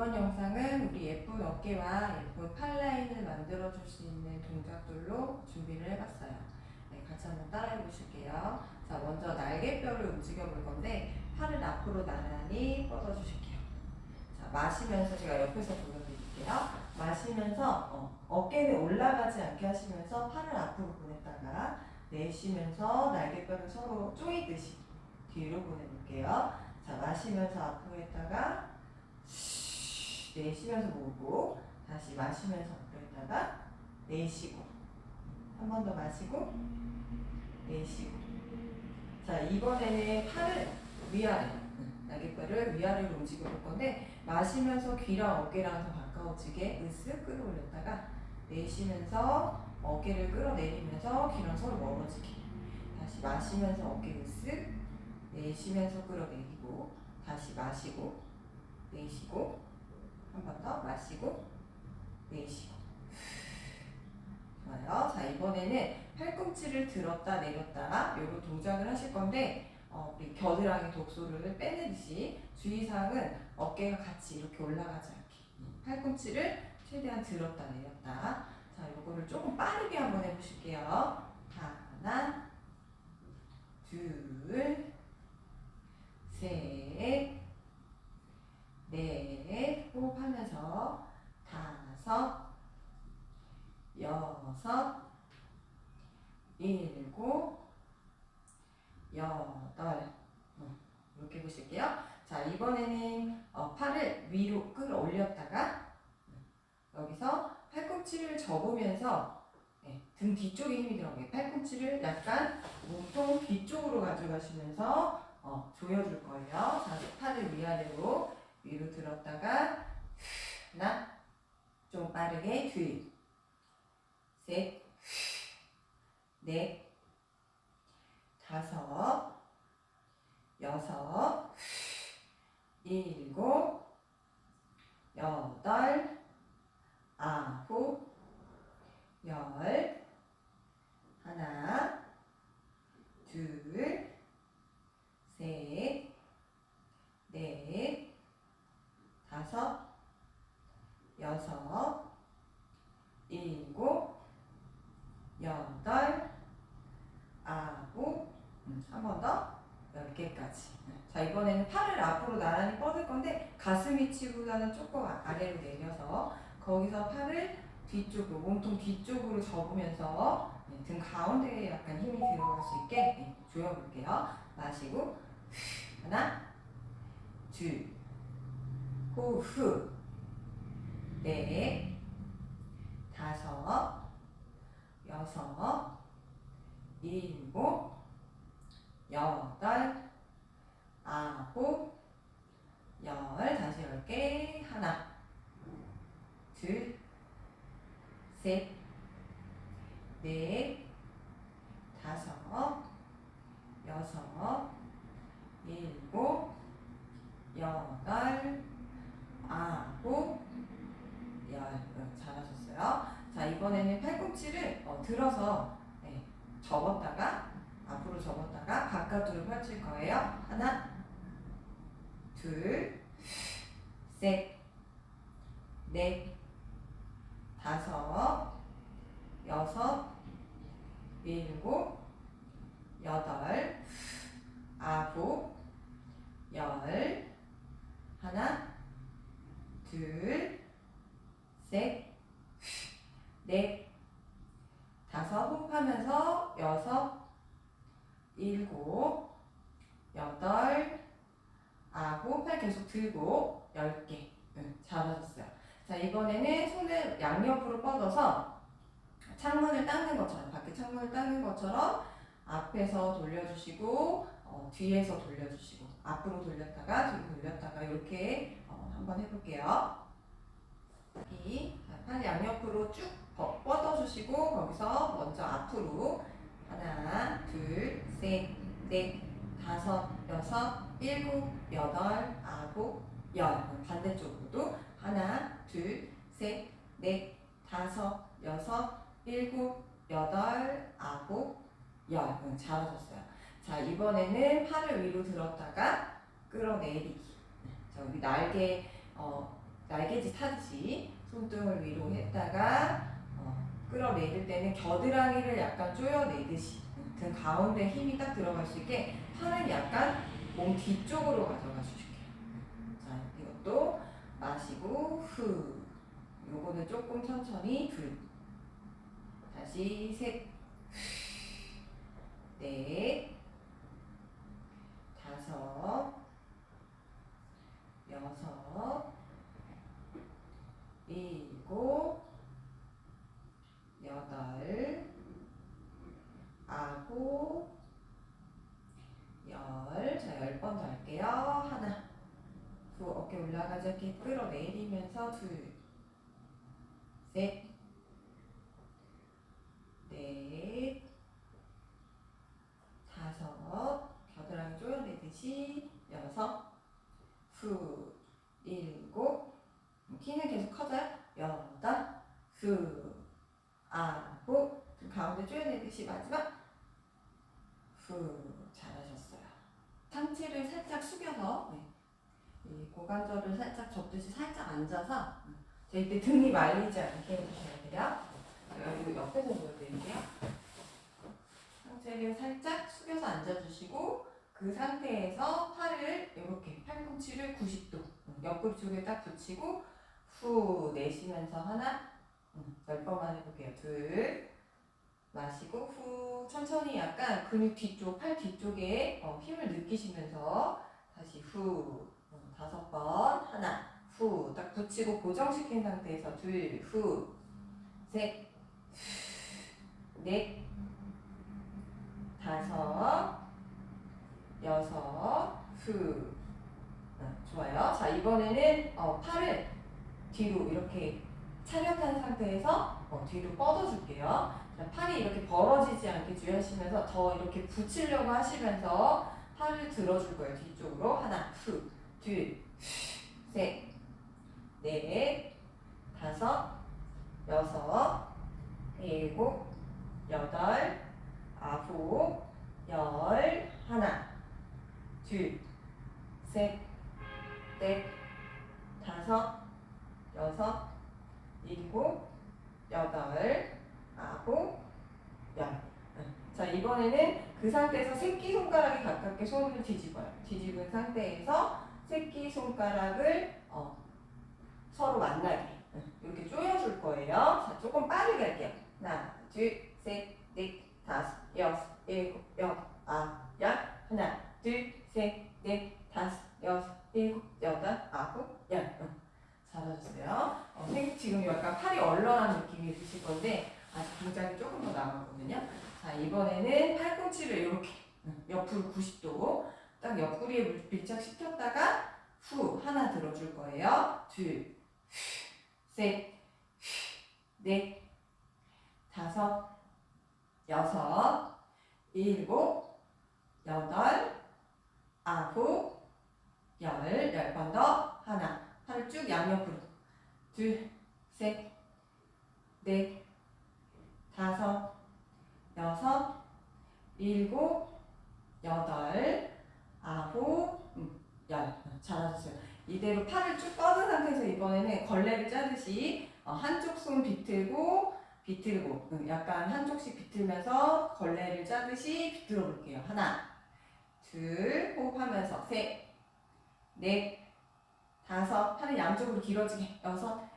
이번 영상은 우리 예쁜 어깨와 예쁜 팔 라인을 만들어 줄 수 있는 동작들로 준비를 해봤어요. 네, 같이 한번 따라해 보실게요. 자, 먼저 날개뼈를 움직여 볼 건데 팔을 앞으로 나란히 뻗어 주실게요. 자, 마시면서 제가 옆에서 보여드릴게요. 마시면서 어, 어깨는 올라가지 않게 하시면서 팔을 앞으로 보냈다가 내쉬면서 날개뼈를 서로 조이듯이 뒤로 보내볼게요. 자, 마시면서 앞으로 했다가 쉬, 내쉬면서 모으고 다시 마시면서 했다가 내쉬고. 한 번 더 마시고 내쉬고. 자, 이번에는 팔을 위아래 날개뼈를 위아래로 움직여 볼 건데 마시면서 귀랑 어깨랑 더 가까워지게 으쓱 끌어올렸다가 내쉬면서 어깨를 끌어내리면서 귀랑 서로 멀어지게. 다시 마시면서 어깨 으쓱 내쉬면서 끌어내리고 다시 마시고 내쉬고 한 번 더 마시고 내쉬고. 좋아요. 자 이번에는 팔꿈치를 들었다 내렸다 요런 동작을 하실 건데 어, 우리 겨드랑이 독소를 빼내듯이 주의사항은 어깨가 같이 이렇게 올라가지 않게. 팔꿈치를 최대한 들었다 내렸다. 자 요거를 조금 빠르게 한번 해보실게요. 하나 둘 셋, 넷, 호흡하면서 다섯, 여섯, 일곱, 여덟. 어, 이렇게 보실게요. 자, 이번에는 어, 팔을 위로 끌어올렸다가 여기서 팔꿈치를 접으면서 네, 등 뒤쪽에 힘이 들어가게 팔꿈치를 약간 몸통 뒤쪽으로 가져가시면서 어, 조여줄 거예요. 자, 팔을 위아래로 들었다가 하나, 좀 빠르게 둘, 셋, 넷, 다섯, 여섯, 일곱, 여덟, 아홉, 열, 하나, 둘, 셋, 넷, 다섯, 여섯, 일곱, 여덟, 아홉, 음, 한 번 더, 열 개까지. 자, 이번에는 팔을 앞으로 나란히 뻗을 건데, 가슴 위치보다는 조금 아- 아래로 내려서, 거기서 팔을 뒤쪽으로, 몸통 뒤쪽으로 접으면서, 네, 등 가운데에 약간 힘이 들어갈 수 있게 네, 조여볼게요. 마시고, 하나, 둘, 호흡, 넷, 다섯, 여섯, 일곱, 여덟, 아홉, 열, 다시 열 개, 하나, 둘, 셋, 넷, 다섯, 여섯, 일곱, 여덟, 아홉, 열. 응, 잘하셨어요. 자, 이번에는 팔꿈치를 어, 들어서 네, 접었다가 앞으로 접었다가 바깥으로 펼칠 거예요. 하나, 둘, 셋, 넷, 다섯, 여섯, 일곱, 여덟, 아홉, 열, 하나, 둘, 셋, 넷, 다섯, 호흡하면서 여섯, 일곱, 여덟, 아홉, 팔 계속 들고 열 개. 응, 잘하셨어요. 자, 이번에는 손을 양옆으로 뻗어서 창문을 닦는 것처럼, 밖에 창문을 닦는 것처럼 앞에서 돌려주시고, 어, 뒤에서 돌려주시고, 앞으로 돌렸다가, 뒤로 돌렸다가, 이렇게 어, 한번 해볼게요. 이, 자, 팔 양옆으로 쭉 뻗- 뻗어주시고, 거기서 먼저 앞으로 하나, 둘, 셋, 넷, 다섯, 여섯, 일곱, 여덟, 아홉, 열. 반대쪽으로도 하나, 둘, 셋, 넷, 다섯, 여섯, 일곱, 여덟, 아홉, 열. 응, 잘하셨어요. 자, 이번에는 팔을 위로 들었다가 끌어내리기. 자, 우리 날개, 어, 날개짓 하듯이 손등을 위로 했다가 어, 끌어내릴 때는 겨드랑이를 약간 조여내듯이 등 가운데 힘이 딱 들어갈 수 있게 팔은 약간 몸 뒤쪽으로 가져가 주실게요. 자, 이것도 마시고 후. 요거는 조금 천천히 둘. 다시 셋. 넷. 다섯. 여섯. 일곱. 여덟. 아홉. 열. 자, 열 번 더 할게요. 하나. 두 어깨 올라가지 않게 끌어내리면서 둘. 셋. 넷. 다섯. 겨드랑이 조여내듯이 여섯. 후. 일곱. 키는 계속 커져요. 여덟. 후. 아홉. 가운데 조여내듯이 마지막. 후. 잘하셨어요. 상체를 살짝 숙여서 네. 이 고관절을 살짝 접듯이 살짝 앉아서 자 이때 등이 말리지 않게 해주셔야 돼요. 제가 이거 옆에서 보여드릴게요. 상체를 살짝 숙여서 앉아주시고 그 상태에서 팔을 이렇게 팔꿈치를 90도 옆구리 쪽에 딱 붙이고 후 내쉬면서 하나 음, 열 번만 해볼게요. 둘 마시고 후 천천히 약간 근육 뒤쪽 팔 뒤쪽에 어, 힘을 느끼시면서 다시 후 음, 다섯 번 하나 후 딱 붙이고 고정시킨 상태에서 둘후셋넷 다섯 여섯 후. 아, 좋아요. 자 이번에는 어, 팔을 뒤로 이렇게 차렷한 상태에서 어, 뒤로 뻗어줄게요. 자, 팔이 이렇게 벌어지지 않게 주의하시면서 더 이렇게 붙이려고 하시면서 팔을 들어줄 거예요 뒤쪽으로. 하나 둘셋 넷, 다섯, 여섯, 일곱, 여덟, 아홉, 열, 하나, 둘, 셋, 넷, 다섯, 여섯, 일곱, 여덟, 아홉, 열. 자, 이번에는 그 상태에서 새끼 손가락이 가깝게 손을 뒤집어요. 뒤집은 상태에서 새끼 손가락을 어, 서로 만나게 이렇게 조여줄 거예요. 자, 조금 빠르게 할게요. 하나, 둘, 셋, 넷, 다섯, 여섯, 일곱, 여덟, 아홉, 열. 하나, 둘, 셋, 넷, 다섯, 여섯, 일곱, 여덟, 아홉, 열. 응. 잘하셨어요. 어, 생- 지금 약간 팔이 얼얼한 느낌이 드실 건데 아직 동작이 조금 더 남았거든요. 자, 이번에는 팔꿈치를 이렇게 응, 옆으로 90도 딱 옆구리에 물- 밀착시켰다가 후 하나 들어줄 거예요. 둘, 셋, 넷, 다섯, 여섯, 일곱, 여덟, 아홉, 열, 열 번 더. 하나, 팔을 쭉 양옆으로. 둘, 셋, 넷, 다섯, 여섯, 일곱, 여덟, 아홉, 음, 열. 잘하셨어요. 이대로 팔을 쭉 뻗은 상태에서 이번에는 걸레를 짜듯이 어, 한쪽 손 비틀고 비틀고 음, 약간 한쪽씩 비틀면서 걸레를 짜듯이 비틀어 볼게요. 하나, 둘, 호흡하면서 셋, 넷, 다섯, 팔이 양쪽으로 길어지게 여섯,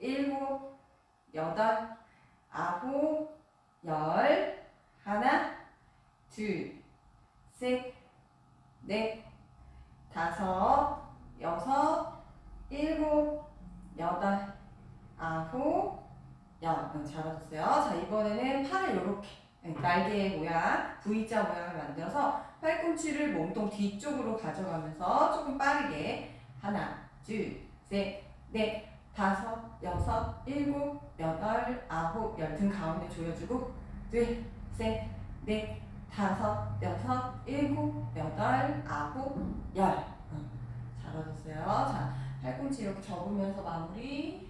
일곱, 여덟, 아홉, 열, 하나, 둘, 셋, 넷, 다섯, 여섯, 일곱, 여덟, 아홉, 열. 응, 잘하셨어요. 자, 이번에는 팔을 이렇게 날개 모양, V자 모양을 만들어서 팔꿈치를 몸통 뒤쪽으로 가져가면서 조금 빠르게 하나, 둘, 셋, 넷, 다섯, 여섯, 일곱, 여덟, 아홉, 열 등 가운데 조여주고 둘, 셋, 넷, 다섯, 여섯, 일곱, 여덟, 아홉, 열. 응, 잘하셨어요. 자, 팔꿈치 이렇게 접으면서 마무리.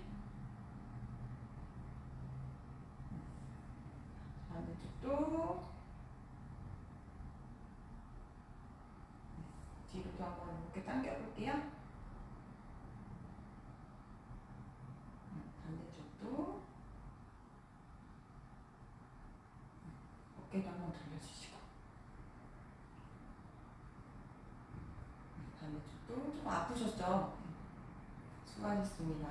반대쪽도 뒤로도 한번 이렇게 당겨볼게요. 아프셨죠? 수고하셨습니다.